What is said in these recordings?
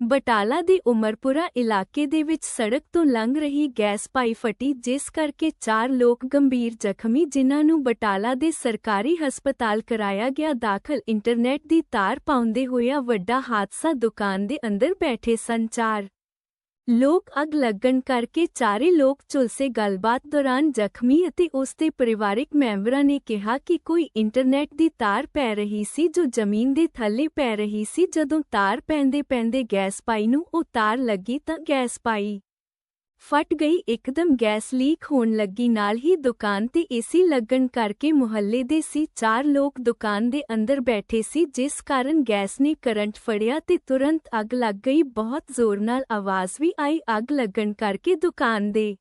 ਬਟਾਲਾ ਦੇ ਉਮਰਪੁਰਾ ਇਲਾਕੇ ਦੇ ਵਿੱਚ ਸੜਕ ਤੋਂ ਲੰਘ ਰਹੀ ਗੈਸ ਪਾਈ ਫਟੀ, ਜਿਸ ਕਰਕੇ ਚਾਰ ਲੋਕ ਗੰਭੀਰ ਜ਼ਖਮੀ, ਜਿਨ੍ਹਾਂ ਨੂੰ ਬਟਾਲਾ ਦੇ ਸਰਕਾਰੀ ਹਸਪਤਾਲ ਕਰਾਇਆ ਗਿਆ ਦਾਖਲ। ਇੰਟਰਨੈਟ ਦੀ ਤਾਰ ਪਾਉਂਦੇ ਹੋਇਆ ਵੱਡਾ ਹਾਦਸਾ ਦੁਕਾਨ ਦੇ ਅੰਦਰ ਬੈਠੇ ਸੰਚਾਰ ਲੋਕ ਅੱਗ ਲੱਗਣ ਕਰਕੇ ਚਾਰੇ ਲੋਕ ਝੁਲਸੇ ਗੱਲਬਾਤ ਦੌਰਾਨ ਜ਼ਖਮੀ ਅਤੇ ਉਸ ਦੇ ਪਰਿਵਾਰਕ ਮੈਂਬਰਾਂ ਨੇ ਕਿਹਾ ਕਿ ਕੋਈ ਇੰਟਰਨੈਟ ਦੀ ਤਾਰ ਪੈ ਰਹੀ ਸੀ ਜੋ ਜ਼ਮੀਨ ਦੇ ਥੱਲੇ ਪੈ ਰਹੀ ਸੀ। ਜਦੋਂ ਤਾਰ ਪੈਂਦੇ ਪੈਂਦੇ ਗੈਸ ਪਾਈ ਨੂੰ ਉਹ ਤਾਰ ਲੱਗੀ ਤਾਂ ਗੈਸ ਪਾਈ। ਫਟ ਗਈ, ਇੱਕਦਮ ਗੈਸ ਲੀਕ ਹੋਣ ਲੱਗੀ। ਨਾਲ ਹੀ ਦੁਕਾਨ ਤੇ ਏਸੀ ਲੱਗਣ ਕਰਕੇ ਮੁਹੱਲੇ ਦੇ ਸੀ, ਚਾਰ ਲੋਕ ਦੁਕਾਨ ਦੇ ਅੰਦਰ ਬੈਠੇ ਸੀ, ਜਿਸ ਕਾਰਨ ਗੈਸ ਨੇ ਕਰੰਟ ਫੜਿਆ ਤੇ ਤੁਰੰਤ ਅੱਗ ਲੱਗ ਗਈ। ਬਹੁਤ ਜ਼ੋਰ ਨਾਲ ਆਵਾਜ਼ ਵੀ ਆਈ, ਅੱਗ ਲੱਗਣ ਕਰਕੇ ਦੁਕਾਨ ਦੇ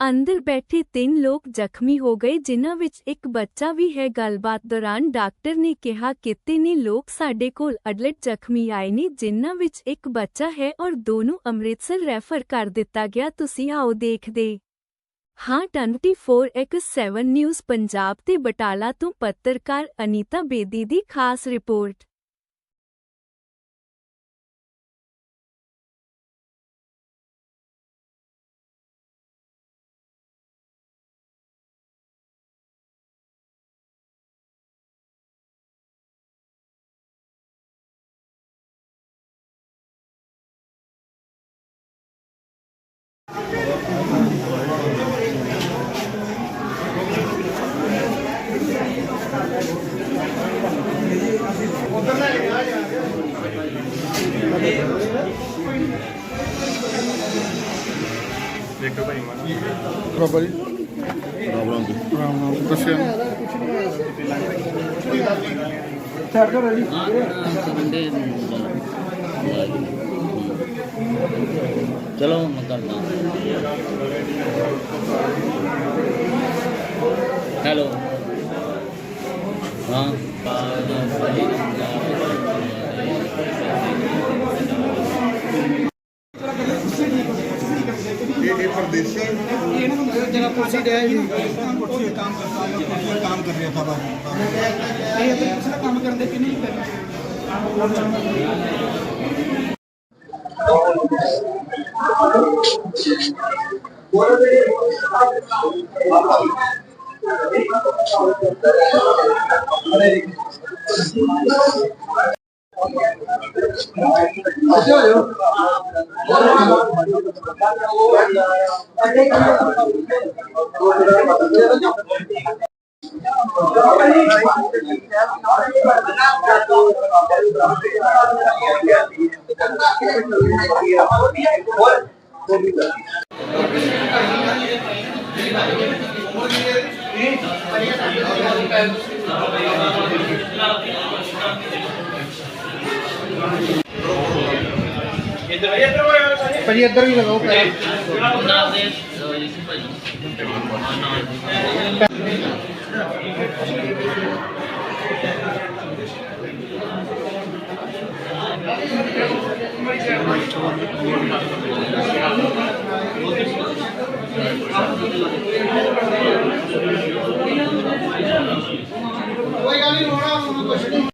ਅੰਦਰ ਬੈਠੇ ਤਿੰਨ ਲੋਕ ਜ਼ਖਮੀ ਹੋ ਗਏ, ਜਿਨ੍ਹਾਂ ਵਿੱਚ ਇੱਕ ਬੱਚਾ ਵੀ ਹੈ। ਗੱਲਬਾਤ ਦੌਰਾਨ ਡਾਕਟਰ ਨੇ ਕਿਹਾ ਕਿਤੇ ਨੇ ਲੋਕ ਸਾਡੇ ਕੋਲ ਅਡਲਟ ਜ਼ਖਮੀ ਆਏ ਨੇ, ਜਿਨ੍ਹਾਂ ਵਿੱਚ ਇੱਕ ਬੱਚਾ ਹੈ ਔਰ ਦੋ ਅੰਮ੍ਰਿਤਸਰ ਰੈਫਰ ਕਰ ਦਿੱਤਾ ਗਿਆ। ਤੁਸੀਂ ਆਓ ਦੇਖਦੇ। ਹਾਂ 24x7 ਨਿਊਜ਼ ਪੰਜਾਬ ਤੇ ਬਟਾਲਾ ਤੋਂ ਪੱਤਰਕਾਰ ਅਨੀਤਾ ਬੇਦੀ ਦੀ ਖਾਸ ਰਿਪੋਰਟ। ਬਾਬਾ ਜੀ? ਰਾਮ ਰਾਮ ਰਾਮ ਰਾਮ ਦੱਸਿਆ ਸਾਈਡ ਤੋਂ ਰੈਡੀ ਚਲੋ, ਮੈਂ ਕਰਦਾ। ਹੈਲੋ। ਹਾਂ। ਇਹ ਇਹ परदेसी जगह कुर्सी कुर्सी काम करता है काम कर रहा था बाबा काम करने की नहीं कर ਇਹ ਪਰਿਆ ਤਾਂ ਇਹ ਪਰਿਆ ਤਾਂ ਭਾਜੀ ਇੱਧਰ ਵੀ ਲਗਾਓ ਭਾਜੀ ਕੋਈ ਗੱਲ ਨਹੀਂ ਹੋਣਾ ਕੁਛ ਨਹੀਂ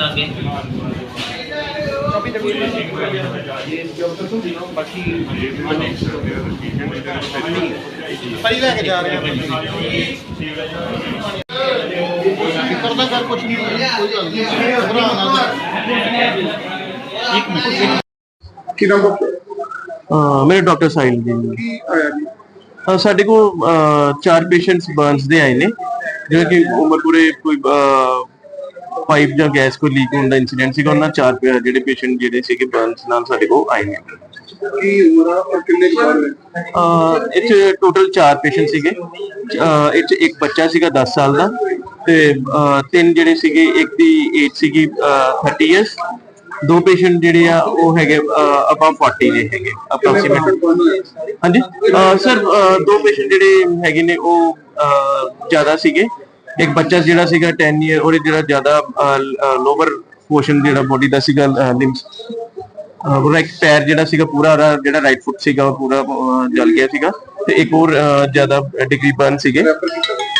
ਲਾਗੇ। 24 ਤਰੀਕ ਨੂੰ ਇਹ ਜੋਬਰ ਤੋਂ ਦਿਨੋਂ ਬਾਕੀ ਪਈ ਲੈ ਕੇ ਜਾ ਰਹੇ ਆ। ਫਿਕਰ ਦਾ ਕਰ ਕੁਝ ਨਹੀਂ ਕੋਈ ਗੱਲ ਨਹੀਂ। ਇੱਕ ਮਿੰਟ ਕੀ ਨਾਮ ਡਾਕਟਰ? ਮੇਰੇ ਡਾਕਟਰ ਸਾਹਿਲ ਜੀ। ਸਾਡੇ ਕੋਲ ਚਾਰ ਪੇਸ਼ੈਂਟਸ ਬਰਨਸ ਦੇ ਆਏ ਨੇ। ਜਿਵੇਂ ਕਿ ਉਮਰ ਪੂਰੇ ਕੋਈ ਪਾਈਪ ਜਾਂ ਗੈਸ ਕੋਈ ਲੀਕ ਹੋਣ ਦਾ ਇਨਸੀਡੈਂਟ ਸੀਗਾ ਉਹਨਾਂ ਚਾਰ ਪੇ- ਜਿਹੜੇ ਪੇਸ਼ੈਂਟ ਜਿਹੜੇ ਸੀਗੇ ਬਰਨਸ ਨਾਲ ਸਾਡੇ ਕੋਲ ਆਏ ਨੇ। ਕੀ ਉਮਰ ਆ ਔਰ ਕਿੰਨੇ ਕੁ ਸਾਲ ਹੈ ਅਹ, ਇਹ 'ਚ ਟੋਟਲ ਚਾਰ ਪੇਸ਼ੈਂਟ ਸੀਗੇ। ਅਹ, ਇਹ 'ਚ ਇੱਕ ਬੱਚਾ ਸੀਗਾ 10 ਸਾਲ ਦਾ ਤੇ ਤਿੰਨ ਜਿਹੜੇ ਸੀਗੇ ਇੱਕ ਦੀ ਏਜ ਸੀਗੀ ਅਹ, 30 ਇਅਰਸ ਦੋ ਪੇਸ਼ੈਂਟ ਜਿਹੜੇ ਆ ਉਹ ਹੈਗੇ ਅਬਾਵ 40 ਦੇ ਹੈਗੇ ਅਪਰੋਕਸੀਮੇਟ ਹਾਂਜੀ। ਸਰ ਦੋ ਪੇਸ਼ੈਂਟ ਜਿਹੜੇ ਹੈਗੇ ਨੇ ਉਹ ਅਹ, ਜ਼ਿਆਦਾ ਸੀਗੇ। ਇੱਕ ਬੱਚਾ ਜਿਹੜਾ ਸੀਗਾ 10 ਇਅਰ ਉਹਦੇ ਜਿਹੜਾ ਜ਼ਿਆਦਾ ਲੋਅਰ ਪੋਰਸ਼ਨ ਜਿਹੜਾ ਬੋਡੀ ਦਾ ਸੀਗਾ ਲਿੰਬਸ ਉਹਦਾ ਇੱਕ ਪੈਰ ਜਿਹੜਾ ਸੀਗਾ ਪੂਰਾ, ਉਹਦਾ ਜਿਹੜਾ ਰਾਈਟ ਫੁੱਟ ਸੀਗਾ, ਉਹ ਪੂਰਾ ਜਲ ਗਿਆ ਸੀਗਾ ਤੇ ਇੱਕ ਹੋਰ ਜ਼ਿਆਦਾ ਡਿਗਰੀ ਬਰਨ ਸੀਗੇ।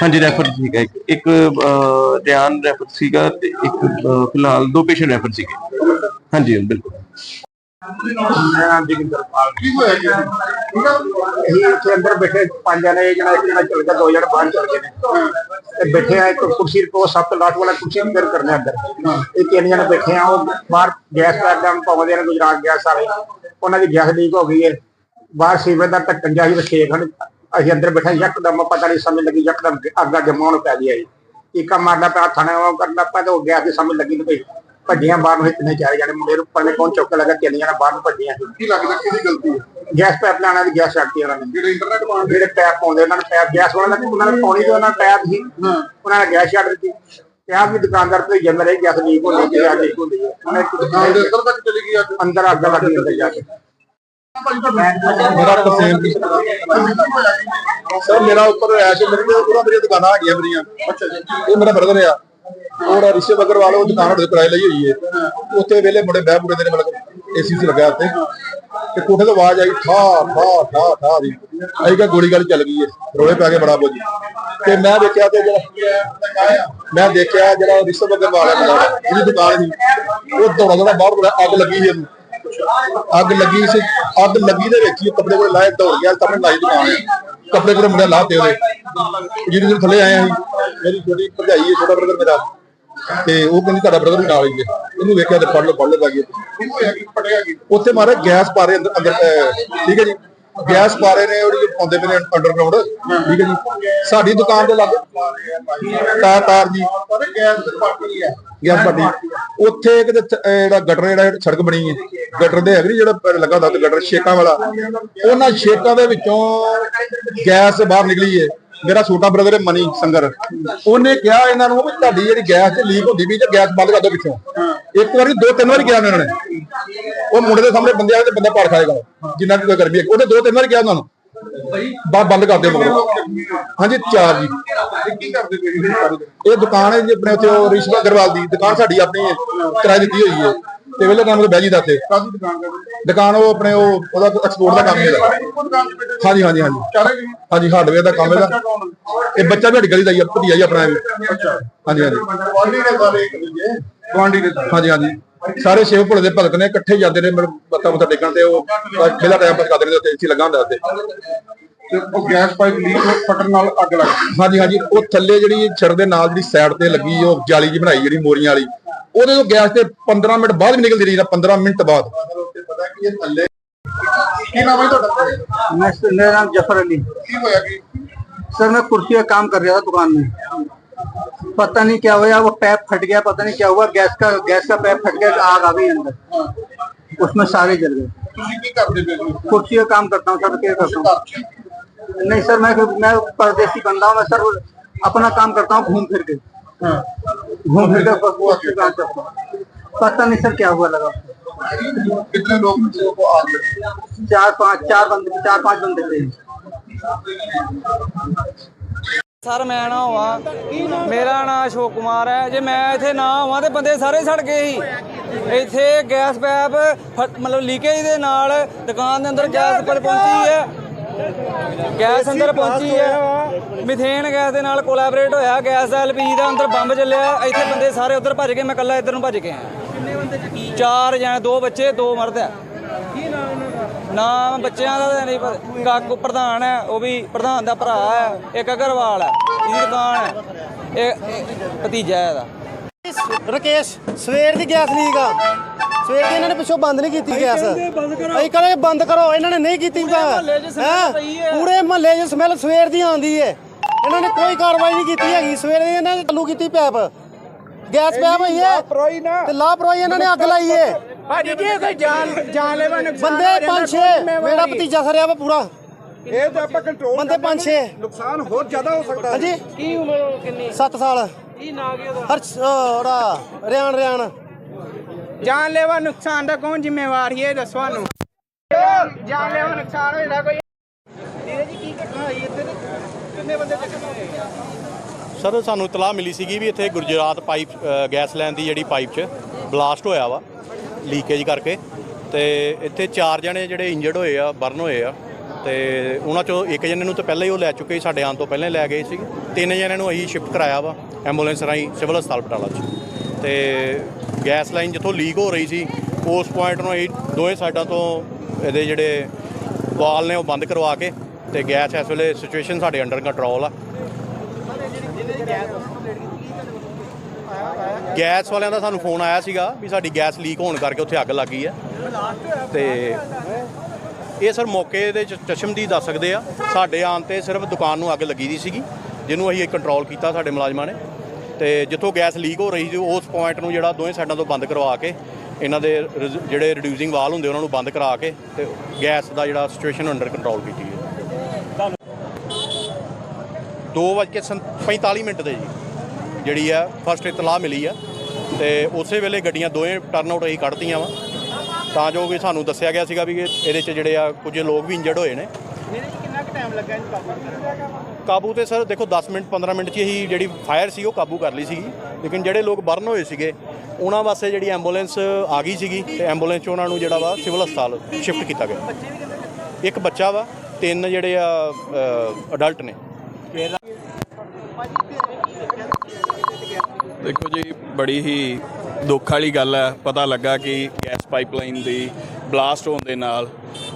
ਹਾਂਜੀ ਰੈਫਰ ਸੀਗਾ ਇੱਕ ਇੱਕ ਧਿਆਨ ਰੈਫਰ ਸੀਗਾ ਤੇ ਇੱਕ ਫਿਲਹਾਲ ਦੋ ਪੇਸ਼ੈਂਟ ਰੈਫਰ ਸੀਗੇ। ਹਾਂਜੀ ਬਿਲਕੁਲ। ਮੇਰਾ ਨਾਮ ਜੋਗਿੰਦਰਪਾਲ ਕੀ ਹੋਇਆ ਜੀ ਅਸੀਂ ਅੰਦਰ ਬੈਠੇ ਪੰਜ ਜਣੇ ਇੱਕ ਇੱਕ ਜਣਾ ਚਲ ਗਿਆ ਦੋ ਜਣੇ ਬਾਹਰ ਚਲ ਗਏ ਨੇ ਤੇ ਬੈਠੇ ਆ, ਇੱਕ ਕੁਰਸੀ ਕੋ ਸਭ ਤੋਂ ਲਾਸਟ ਵਾਲਾ ਕੁਰਸੀ ਅੰਦਰ। ਇਹ ਤਿੰਨ ਜਣੇ ਬੈਠੇ ਆ, ਉਹ ਬਾਹਰ ਗੈਸ ਪੈਪ ਪਾਉਂਦੇ ਨੇ, ਗੁਜਰਾਤ ਗੈਸ ਵਾਲੇ। ਉਹਨਾਂ ਦੀ ਗੈਸ ਲੀਕ ਹੋ ਗਈ ਹੈ ਬਾਹਰ ਸੀਵਰ ਦਾ ਢੱਕਣ ਜਾਹੀ ਵਿਛੇ ਖੰਡ, ਅਸੀਂ ਅੰਦਰ ਬੈਠੇ ਯਕਦਮ ਪਤਾ ਨਹੀਂ ਸਮਝ ਲੱਗੀ, ਯਕਦਮ ਅੱਗਾ ਜਮਾਉਣ ਪੈ ਗਿਆ ਜੀ। ਟੀਕਾ ਮਾਰਨਾ ਪਿਆ ਥਾਣੇ ਉਹ ਕਰਨਾ ਪਿਆ ਤੇ ਉਹ ਗੈਸ ਦੀ ਸਮਝ ਲੱਗੀ ਤੇ ਕੋਈ ਭੱਜੀਆਂ ਬਾਹਰ ਨੂੰ ਇਤਨੇ ਚਾਰੇ ਜਾਣੇ ਮੁੰਡੇ ਨੂੰ ਉੱਪਰ ਨੇ ਕੌਣ ਚੁੱਕ ਲੱਗਾ ਤਿੰਨ ਜਣੇ ਬਾਹਰ ਨੂੰ ਭੱਜੀਆਂ ਕੀ ਲੱਗਦਾ ਕਿਹਦੀ ਗਲਤੀ ਹੈ? ਗੈਸ ਪਾਈਪ ਲਾਣਾ ਦੀ ਗੈਸ ਛੱਡਤੀ ਉਹਨਾਂ ਨੇ। ਜਿਹੜੇ ਇੰਟਰਨੈਟ ਮਾਰ ਜਿਹੜੇ ਪੈਪ ਪਾਉਂਦੇ ਉਹਨਾਂ ਨੇ ਪੈਪ ਗੈਸ ਵਾਲਾ ਨੇ ਉਹਨਾਂ ਨੇ ਪਾਉਣੀ ਤੇ ਉਹਨਾਂ ਨੇ ਪੈਪ ਸੀ। ਉਹਨਾਂ ਨੇ ਗੈਸ ਛੱਡ ਦਿੱਤੀ। ਪੈਪ ਵੀ ਦੁਕਾਨਦਾਰ ਤੋਂ ਜੰਮ ਰਹੀ ਗੈਸ ਲੀਕ ਹੁੰਦੀ ਤੇ ਆ ਲੀਕ ਹੁੰਦੀ ਹੈ ਉਹਨੇ ਦੁਕਾਨ ਦੇ ਅੰਦਰ ਤੱਕ ਚਲੀ ਗਈ ਅੱਗ ਅੰਦਰ ਅੱਗ ਲੱਗ ਗਈ ਅੰਦਰ ਜਾ ਕੇ। ਮੇਰਾ ਤਸੇਮ ਸਰ ਮੇਰਾ ਉੱਪਰ ਹੋਇਆ ਸੀ ਮੇਰੀ ਉਹਨਾਂ ਮੇਰੀਆਂ ਦੁਕਾਨਾਂ ਹੈਗੀਆਂ ਮੇਰੀਆਂ। ਅੱਛਾ ਜੀ। ਇਹ ਮੇਰਾ ਬ੍ਰਦਰ ਆ। ਉਹ ਰਿਸ਼ਵ ਅਗਰਵਾਲ ਉਹ ਦੁਕਾਨ ਉਹਦੇ ਕਿਰਾਏ ਲਈ ਹੋਈ ਹੈ। ਉੱਥੇ ਵੇਲੇ ਮੁੰਡੇ ਬਹਿ ਬੁੜੇ ਦੇ ਮਤਲਬ ਏਸੀ ਸੀ ਲੱਗਾ ਉੱਤੇ ਤੇ ਕੋਠੇ ਤੋਂ ਆਵਾਜ਼ ਆਈ ਠਾ ਠਾ ਠਾ ਠਾ ਦੀ। ਅਸੀਂ ਕਿਹਾ ਗੋਲੀ ਗਾਲੀ ਚੱਲ ਗਈ ਹੈ। ਰੋਲੇ ਪੈ ਗਏ ਬੜਾ ਬੋਝ। ਤੇ ਮੈਂ ਦੇਖਿਆ ਤੇ ਜਿਹੜਾ ਮੈਂ ਦੇਖਿਆ ਜਿਹੜਾ ਰਿਸ਼ਵ ਅਗਰਵਾਲ ਹੈ ਮੁੰਡਾ, ਜਿਹਦੀ ਦੁਕਾਨ ਸੀ। ਉਹ ਦੌੜਾ ਦੌੜਾ ਬਾਹਰ ਬੜਾ ਅੱਗ ਲੱਗੀ ਸੀ ਅੱਗ ਲੱਗੀ ਸੀ। ਅੱਗ ਲੱਗੀ ਦੇ ਵਿੱਚ ਹੀ ਕੱਪੜੇ ਕੋਲ ਲਾਏ ਦੌੜ ਗਿਆ ਤਾਂ ਲਾਈ ਦੁਕਾਨ। ਹੈ ਕੱਪੜੇ ਕੋਲ ਮੁੰਡਾ ਲਾਤੇ ਉਹਦੇ। ਜਿਹਦੇ ਥੱਲੇ ਆਇਆ ਸੀ ਮੇਰੀ ਛੋਟੀ ਭਰਜਾਈ ਹੈ ਛੋਟਾ ਬ੍ਰਦਰ ਮੇਰਾ। ਤੇ ਉਹ ਕਹਿੰਦੀ ਤੁਹਾਡਾ ਬ੍ਰਦਰ ਨਾਲ ਹੀ ਹੈ। ਇਹਨੂੰ ਵੇਖਿਆ ਤੇ ਫੜ ਲਓ ਫੜ ਲਓ ਪੈ ਉੱਥੇ ਮਾਰੇ ਗੈਸ ਪਾ ਅੰਦਰ ਅੰਦਰ ਅਹ, ਠੀਕ ਹੈ ਜੀ। ਗੈਸ ਪਾ ਨੇ ਉਹਦੀ ਪਾਉਂਦੇ ਪਏ ਨੇ ਅੰਡਰਗਰਾਉਂਡ ਠੀਕ ਹੈ ਜੀ। ਸਾਡੀ ਦੁਕਾਨ ਦੇ ਲਾਗੇ। ਤਾਰ ਤਾਰ ਜੀ। ਗੈਸ ਪਾਰਟੀ ਉੱਥੇ ਕਿਤੇ ਚ- ਅਹ ਜਿਹੜਾ ਗਟਰ ਜਿਹੜਾ ਸੜਕ ਬਣੀ ਹੈ। ਗਟਰ ਦੇ ਹੈਗੀ ਜਿਹੜਾ ਪ- ਲੱਗਾ ਹੁੰਦਾ ਤੇ ਗਟਰ ਛੇਕਾਂ ਵਾਲਾ। ਉਹਨਾਂ ਛੇਕਾਂ ਦੇ ਵਿੱਚੋਂ ਗੈਸ ਬਾਹਰ ਨਿਕਲੀ ਹੈ। ਮੇਰਾ ਛੋਟਾ ਬ੍ਰਦਰ ਹੈ ਮਨੀ ਸੰਗਰ। ਉਹਨੇ ਕਿਹਾ ਇਹਨਾਂ ਨੂੰ ਵੀ ਤੁਹਾਡੀ ਜਿਹੜੀ ਗੈਸ ਤੇ ਲੀਕ ਹੁੰਦੀ ਵੀ ਤੇ ਗੈਸ ਬੰਦ ਕਰ ਦਿਓ ਪਿੱਛੋਂ। ਇੱਕ ਵਾਰੀ, ਦੋ ਤਿੰਨ ਵਾਰੀ ਕਿਹਾ ਉਹਨਾਂ ਨੇ। ਉਹ ਮੁੰਡੇ ਦੇ ਸਾਹਮਣੇ ਬੰਦੇ ਆ ਤੇ ਬੰਦਾ ਪਾੜ ਖਾਏਗਾ। ਜਿੰਨਾ ਵੀ ਗਰਮੀ ਹੈ। ਉਹਨੇ ਦੋ ਤਿੰਨ ਵਾਰੀ ਕਿਹਾ ਉਹਨਾਂ ਨੂੰ। ਬਾ ਬੰਦ ਕਰ ਦਿਓ ਮਗਰ ਹਾਂਜੀ, ਚਾਰ ਜੀ। ਕੀ ਕਰਦੇ ਇਹ ਦੁਕਾਨ ਹੈ ਜੀ, ਆਪਣੇ ਉੱਥੇ ਉਹ ਰਿਸ਼ਵਾ ਅਗਰਵਾਲ ਦੀ। ਦੁਕਾਨ ਸਾਡੀ ਆਪਣੀ ਹੈ। ਕਿਰਾਏ ਦਿੱਤੀ ਹੋਈ ਹੈ। ਤੇ ਵੇਲੇ ਕੰਮ ਤੇ ਬਹਿ ਜੀ ਦਾ ਤੇ ਕਾਹਦੀ ਦੁਕਾਨ ਦੁਕਾਨ ਉਹ ਆਪਣੇ ਉਹ ਉਹਦਾ ਐਕਸਪੋਰਟ ਦਾ ਕੰਮ ਹੈ ਹਾਂਜੀ ਹਾਂਜੀ ਹਾਂਜੀ। ਹਾਂਜੀ ਹਾਰਡਵੇਅਰ ਦਾ ਕੰਮ ਇਹਦਾ ਇਹ ਬੱਚਾ ਵੀ ਸਾਡੀ ਗਲੀ ਦਾ ਹੀ ਆ ਭਤੀਆ ਹੀ ਆਪਣਾ ਇਹ। ਹਾਂਜੀ ਹਾਂਜੀ। ਗਵਾਂਢੀ ਦੇ ਸਾਰੇ ਗਵਾਂਢੀ ਦੇ ਹਾਂਜੀ ਹਾਂਜੀ। ਸਾਰੇ ਸ਼ਿਵ ਭੋਲੇ ਦੇ ਭਗਤ ਨੇ ਇਕੱਠੇ ਜਾਂਦੇ ਨੇ ਮੱਥਾ ਮੁੱਥਾ ਟੇਕਣ ਤੇ ਉਹ ਬਿਲਾ ਟਾਈਮ ਪਾਸ ਕਰਦੇ ਨੇ ਉੱਥੇ ਏਸੀ ਲੱਗਾ ਹੁੰਦਾ ਉੱਥੇ। ਤੇ ਉਹ ਗੈਸ ਪਾਈਪ ਲੀਕ ਫਟਣ ਨਾਲ ਅੱਗ ਲੱਗ ਗਈ ਹਾਂਜੀ ਹਾਂਜੀ ਉਹ ਥੱਲੇ ਜਿਹੜੀ ਛੜ ਦੇ ਨਾਲ ਜਿਹੜੀ ਸਾਈਡ ਤੇ ਲੱਗੀ ਉਹ ਜਾਲੀ ਜੀ ਬਣਾਈ ਜਿਹੜੀ ਮੋਰੀਆਂ ਵਾਲੀ ਉਹਦੇ ਤੋਂ ਗੈਸ ਤੇ 15 ਮਿੰਟ ਬਾਅਦ ਵੀ ਨਿਕਲਦੀ ਰਹੀ ਨਾ 15 ਮਿੰਟ ਬਾਅਦ ਪਤਾ ਕੀ ਇਹ ਥੱਲੇ ਕੀ ਨਾਮ ਹੈ ਤੁਹਾਡਾ मैं मेरा नाम जफर अली ਕੀ ਹੋਇਆ ਕੀ सर मैं कुर्सी का काम कर रहा था दुकान में पता नहीं क्या हुआ वो पैप फट गया पता नहीं क्या हुआ गैस का गैस का पैप फट गया आग आ गई अंदर उसमें सारे जल गए ਤੁਸੀਂ ਕੀ ਕਰਦੇ ਪਏ ਹੋ कुर्सी का काम करता हूँ सर क्या करता हूँ नहीं सर मैं मैं परदेसी बंदा हूँ मैं सर अपना काम करता हूँ घूम फिर के घूम फिर के बस कुर्सी का काम करता हूँ पता नहीं सर क्या हुआ लगा कितने लोग थे वो आग लगी चार पाँच चार बंदे चार पाँच बंदे थे ਸਰ ਮੈਂ ਨਾ ਹੋਵਾਂ ਮੇਰਾ ਨਾਮ ਅਸ਼ੋਕ ਕੁਮਾਰ ਹੈ ਜੇ ਮੈਂ ਇੱਥੇ ਨਾ ਹੋਵਾਂ ਤੇ ਬੰਦੇ ਸਾਰੇ ਸੜ ਗਏ ਸੀ ਇੱਥੇ ਗੈਸ ਪੈਪ ਫਟ- ਮਤਲਬ ਲੀਕੇਜ ਦੇ ਨਾਲ ਦੁਕਾਨ ਦੇ ਅੰਦਰ ਗੈਸ ਪਰ ਪਹੁੰਚੀ ਹੈ ਗੈਸ ਅੰਦਰ ਪਹੁੰਚੀ ਹੈ। ਮਿਥੇਨ ਗੈਸ ਦੇ ਨਾਲ ਕੋਲੈਬੋਰੇਟ ਹੋਇਆ। ਗੈਸ ਦਾ ਐਲਪੀਜੀ ਦਾ ਅੰਦਰ ਬੰਬ ਚੱਲਿਆ। ਇੱਥੇ ਬੰਦੇ ਸਾਰੇ ਉੱਧਰ ਭੱਜ ਗਏ। ਮੈਂ ਇਕੱਲਾ ਇੱਧਰ ਨੂੰ ਭੱਜ ਕੇ ਆਇਆ। ਚਾਰ ਜਣੇ, ਦੋ ਬੱਚੇ, ਦੋ ਮਰਦ ਹੈ। ਨਾਮ ਬੱਚਿਆਂ ਦਾ ਤਾਂ ਨਹੀਂ ਪਤਾ। ਕਾਕੂ ਪ੍ਰਧਾਨ ਹੈ। ਉਹ ਵੀ ਪ੍ਰਧਾਨ ਦਾ ਭਰਾ ਹੈ। ਇੱਕ ਅਗਰਵਾਲ ਹੈ। ਇਹਦੀ ਦੁਕਾਨ ਹੈ। ਇਹ ਇਹ ਭਤੀਜਾ ਹੈ ਇਹਦਾ। ਰਕੇਸ਼ ਸਵੇਰ ਦੀ ਗੈਸ ਲੀਕ ਆ। ਸਵੇਰ ਦੀ ਇਹਨਾਂ ਨੇ ਪਿੱਛੋਂ ਬੰਦ ਨਹੀਂ ਕੀਤੀ ਗੈਸ। ਅਸੀਂ ਕਹਿੰਦੇ ਬੰਦ ਕਰੋ। ਇਹਨਾਂ ਨੇ ਨਹੀਂ ਕੀਤੀ ਹੈਂ? ਪੂਰੇ ਮਹੱਲੇ 'ਚ ਸਮੈਲ ਸਵੇਰ ਦੀ ਆਉਂਦੀ ਹੈ ਇਹਨਾਂ ਨੇ ਕੋਈ ਕਾਰਵਾਈ ਨਹੀਂ ਕੀਤੀ ਹੈਗੀ। ਸਵੇਰ ਦੀ ਇਹਨਾਂ ਨੇ ਚਾਲੂ ਕੀਤੀ ਪੈਪ। ਗੈਸ ਪੈਪ ਹੈ ਤੇ ਲਾਪਰਵਾਹੀ ਇਹਨਾਂ ਨੇ ਅੱਗ ਲਾਈ ਹੈ ਭਾਜੀ ਜੀ ਕੋਈ ਜਾਨ ਜਾਨਲੇਵਾ ਨੁਕਸਾਨ ਬੰਦੇ ਪੰਜ ਛੇ ਮੇਰਾ ਭਤੀਜਾ ਸਰਿਆ ਵਾ ਪੂਰਾ। ਇਹ ਤਾਂ ਆਪਾਂ ਕੰਟਰੋਲ ਬੰਦੇ ਪੰਜ ਛੇ। ਨੁਕਸਾਨ ਹੋਰ ਜ਼ਿਆਦਾ ਹੋ ਸਕਦਾ। ਹਾਂਜੀ। ਕੀ ਉਮਰ ਕਿੰਨੀ? 7 ਸਾਲ। ਹਰਸ਼ ਉਹਦਾ ਰਿਆਨ ਰਿਆਨ ਜਾਨਲੇਵਾ ਨੁਕਸਾਨ ਦਾ ਕੌਣ ਜ਼ਿੰਮੇਵਾਰ ਹੈ ਇਹ ਦੱਸੋ ਸਾਨੂੰ। ਜਾਨਲੇਵਾ ਨੁਕਸਾਨ ਹੋਇਆ ਕੋਈ। ਇਹ ਜੀ ਕੀ ਘਟਨਾ ਹੋਈ ਇੱਥੇ ਤੇ? ਕਿੰਨੇ ਬੰਦੇ ਜ਼ਖਮੀ ਹੋਏ ਸਰ ਸਾਨੂੰ ਇਤਲਾਹ ਮਿਲੀ ਸੀਗੀ ਵੀ ਇੱਥੇ ਗੁਜਰਾਤ ਪਾਈਪ ਗੈਸ ਲਾਈਨ ਦੀ ਜਿਹੜੀ ਪਾਈਪ 'ਚ ਬਲਾਸਟ ਹੋਇਆ ਵਾ ਲੀਕੇਜ ਕਰਕੇ। ਤੇ ਇੱਥੇ ਚਾਰ ਜਣੇ ਜਿਹੜੇ ਇੰਜਰਡ ਹੋਏ ਆ ਬਰਨ ਹੋਏ ਆ। ਤੇ ਉਹਨਾਂ ਚੋਂ ਇੱਕ ਜਣੇ ਨੂੰ ਤਾਂ ਪਹਿਲਾਂ ਹੀ ਉਹ ਲੈ ਚੁੱਕੇ ਸੀ, ਸਾਡੇ ਆਉਣ ਤੋਂ ਪਹਿਲਾਂ ਹੀ ਲੈ ਗਏ ਸੀ। ਤਿੰਨ ਜਣਿਆਂ ਨੂੰ ਅਸੀਂ ਸ਼ਿਫਟ ਕਰਾਇਆ ਵਾ ਐਂਬੂਲੈਂਸ ਰਾਹੀਂ ਸਿਵਲ ਹਸਪਤਾਲ ਬਟਾਲਾ 'ਚ। ਤੇ ਗੈਸ ਲਾਈਨ ਜਿੱਥੋਂ ਲੀਕ ਹੋ ਰਹੀ ਸੀ, ਉਸ ਪੁਆਇੰਟ ਨੂੰ ਅਸੀਂ ਦੋਵੇਂ ਸਾਈਡਾਂ ਤੋਂ ਇਹਦੇ ਜਿਹੜੇ ਵਾਲ ਨੇ ਉਹ ਬੰਦ ਕਰਵਾ ਕੇ ਤੇ ਗੈਸ ਇਸ ਵੇਲੇ ਸਿਚੁਏਸ਼ਨ ਸਾਡੇ ਅੰਡਰ ਕੰਟਰੋਲ ਆ। ਗੈਸ ਵਾਲਿਆਂ ਦਾ ਸਾਨੂੰ ਫੋਨ ਆਇਆ ਸੀਗਾ ਵੀ ਸਾਡੀ ਗੈਸ ਲੀਕ ਹੋਣ ਕਰਕੇ ਉੱਥੇ ਅੱਗ ਲੱਗ ਗਈ ਹੈ ਤੇ ਇਹ ਸਰ ਮੌਕੇ ਦੇ ਚ- ਚਸ਼ਮਦੀਦ ਦੱਸ ਸਕਦੇ ਆ। ਸਾਡੇ ਆਉਣ ਤੇ ਸਿਰਫ ਦੁਕਾਨ ਨੂੰ ਅੱਗ ਲੱਗੀ ਦੀ ਸੀਗੀ, ਜਿਹਨੂੰ ਅਸੀਂ ਕੰਟਰੋਲ ਕੀਤਾ ਸਾਡੇ ਮੁਲਾਜ਼ਮਾਂ ਨੇ। ਤੇ ਜਿੱਥੋਂ ਗੈਸ ਲੀਕ ਹੋ ਰਹੀ ਸੀ, ਉਸ ਪੁਆਇੰਟ ਨੂੰ ਜਿਹੜਾ ਦੋਵੇਂ ਸਾਈਡਾਂ ਤੋਂ ਬੰਦ ਕਰਵਾ ਕੇ, ਇਹਨਾਂ ਦੇ ਰਿਜ਼- ਜਿਹੜੇ ਰਿਡਿਊਸਿੰਗ ਵਾਲ ਹੁੰਦੇ ਉਹਨਾਂ ਨੂੰ ਬੰਦ ਕਰਾ ਕੇ ਤੇ ਗੈਸ ਦਾ ਜਿਹੜਾ ਸਿਚੁਏਸ਼ਨ ਅੰਡਰ ਕੰਟਰੋਲ ਕੀਤੀ ਹੈ 2:45 ਮਿੰਟ ਤੇ ਜੀ, ਜਿਹੜੀ ਆ ਫਸਟ ਇਤਲਾਹ ਮਿਲੀ ਆ। ਤੇ ਉਸੇ ਵੇਲੇ ਗੱਡੀਆਂ ਦੋਵੇਂ ਟਰਨ ਆਊਟ ਅਸੀਂ ਕੱਢਤੀਆਂ ਵਾ। ਤਾਂ ਜੋ ਕਿ ਸਾਨੂੰ ਦੱਸਿਆ ਗਿਆ ਸੀਗਾ ਵੀ ਇਹਦੇ 'ਚ ਜਿਹੜੇ ਆ ਕੁਝ ਲੋਕ ਵੀ ਇੰਜਰਡ ਹੋਏ ਨੇ। ਕਿੰਨਾ ਕੁ ਟਾਈਮ ਲੱਗਾ ਇਹਨੂੰ ਕਾਬੂ ਕਰਨ ਕਾਬੂ ਤੇ ਸਰ ਦੇਖੋ 10 ਮਿੰਟ 15 ਮਿੰਟ 'ਚ ਹੀ ਜਿਹੜੀ ਫਾਇਰ ਸੀ ਉਹ ਕਾਬੂ ਕਰ ਲਈ ਸੀਗੀ। ਲੇਕਿਨ ਜਿਹੜੇ ਲੋਕ ਬਰਨ ਹੋਏ ਸੀਗੇ ਉਹਨਾਂ ਵਾਸਤੇ ਜਿਹੜੀ ਐਂਬੂਲੈਂਸ ਆ ਗਈ ਸੀਗੀ ਤੇ ਐਂਬੂਲੈਂਸ 'ਚ ਉਹਨਾਂ ਨੂੰ ਜਿਹੜਾ ਵਾ ਸਿਵਲ ਹਸਪਤਾਲ ਸ਼ਿਫਟ ਕੀਤਾ ਗਿਆ। ਇੱਕ ਬੱਚਾ ਵਾ ਤਿੰਨ ਜਿਹੜੇ ਆ ਅਡਲਟ ਨੇ। ਦੇਖੋ ਜੀ ਬੜੀ ਹੀ ਦੁੱਖ ਵਾਲੀ ਗੱਲ ਹੈ, ਪਤਾ ਲੱਗਾ ਕਿ ਗੈਸ ਪਾਈਪਲਾਈਨ ਦੀ ਬਲਾਸਟ ਹੋਣ ਦੇ ਨਾਲ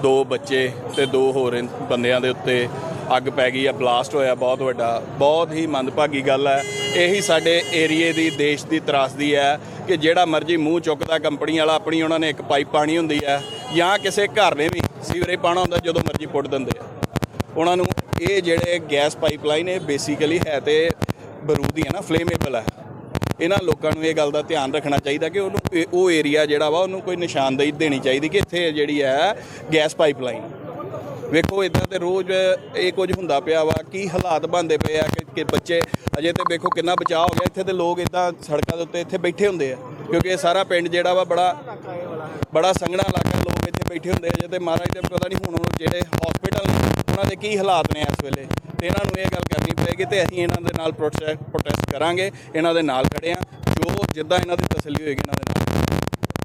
ਦੋ ਬੱਚੇ ਤੇ ਦੋ ਹੋਰ ਬੰਦਿਆਂ ਦੇ ਉੱਤੇ ਅੱਗ ਪੈ ਗਈ ਹੈ, ਬਲਾਸਟ ਹੋਇਆ ਬਹੁਤ ਵੱਡਾ। ਬਹੁਤ ਹੀ ਮੰਦਭਾਗੀ ਗੱਲ ਹੈ। ਇਹੀ ਸਾਡੇ ਏਰੀਏ ਦੀ, ਦੇਸ਼ ਦੀ ਤਰਾਸਦੀ ਹੈ ਕਿ ਜਿਹੜਾ ਮਰਜ਼ੀ ਮੂੰਹ ਚੁੱਕਦਾ ਕੰਪਨੀ ਵਾਲਾ ਆਪਣੀ ਉਹਨਾਂ ਨੇ ਇੱਕ ਪਾਈਪ ਪਾਣੀ ਹੁੰਦੀ ਹੈ ਜਾਂ ਕਿਸੇ ਘਰ ਨੇ ਵੀ ਸੀਵਰੇਜ ਪਾਣਾ ਹੁੰਦਾ ਜਦੋਂ ਮਰਜ਼ੀ ਪੁੱਟ ਦਿੰਦੇ ਆ। ਉਹਨਾਂ ਨੂੰ ਇਹ ਜਿਹੜੇ ਗੈਸ ਪਾਈਪਲਾਈਨ ਇਹ ਬੇਸਿਕਲੀ ਹੈ ਤੇ ਬਰੂਦੀ ਹੈ ਨਾ ਫਲੇਮੇਬਲ ਹੈ। ਇਹਨਾਂ ਲੋਕਾਂ ਨੂੰ ਇਹ ਗੱਲ ਦਾ ਧਿਆਨ ਰੱਖਣਾ ਚਾਹੀਦਾ ਕਿ ਉਹਨੂੰ ਇਹ- ਉਹ ਏਰੀਆ ਜਿਹੜਾ ਵਾ, ਉਹਨੂੰ ਕੋਈ ਨਿਸ਼ਾਨਦੇਹੀ ਦੇਣੀ ਚਾਹੀਦੀ ਕਿ ਇੱਥੇ ਜਿਹੜੀ ਹੈ ਗੈਸ ਪਾਈਪਲਾਈਨ। ਵੇਖੋ, ਇਦਾਂ ਤੇ ਰੋਜ਼ ਇਹ ਕੁਝ ਹੁੰਦਾ ਪਿਆ ਵਾ, ਕੀ ਹਾਲਾਤ ਬਣਦੇ ਪਏ ਆ ਕਿ- ਕਿ ਬੱਚੇ ਅਜੇ ਤੇ ਵੇਖੋ ਕਿੰਨਾ ਬਚਾਅ ਹੋ ਗਿਆ। ਇੱਥੇ ਤੇ ਲੋਕ ਇਦਾਂ ਸੜਕਾਂ ਦੇ ਉੱਤੇ ਇੱਥੇ ਬੈਠੇ ਹੁੰਦੇ ਆ, ਕਿਉਂਕਿ ਇਹ ਸਾਰਾ ਪਿੰਡ ਜਿਹੜਾ ਵਾ ਬੜਾ ਬੜਾ ਸੰਘਣਾ ਇਲਾਕਾ, ਲੋਕ ਇੱਥੇ ਬੈਠੇ ਹੁੰਦੇ ਆ। ਜੇ ਤੇ ਮਹਾਰਾਜ ਦੇ ਪਤਾ ਨਹੀਂ ਹੁਣ ਜਿਹੜੇ ਹਸਪੀਟਲ ਉਹਨਾਂ ਦੇ ਕੀ ਹਾਲਾਤ ਨੇ ਇਸ ਵੇਲੇ। ਤੇ ਇਹਨਾਂ ਨੂੰ ਇਹ ਗੱਲ ਕਰਨੀ ਪਏਗੀ ਤੇ ਅਸੀਂ ਇਹਨਾਂ ਦੇ ਨਾਲ ਪ੍ਰੋਟੈਸਟ ਪ੍ਰੋਟੈਸਟ ਕਰਾਂਗੇ ਇਹਨਾਂ ਦੇ ਨਾਲ ਖੜੇ ਆ। ਜੋ ਜਿੱਦਾਂ ਇਹਨਾਂ ਦੀ ਤਸੱਲੀ ਹੋਏਗੀ ਇਹਨਾਂ ਦੇ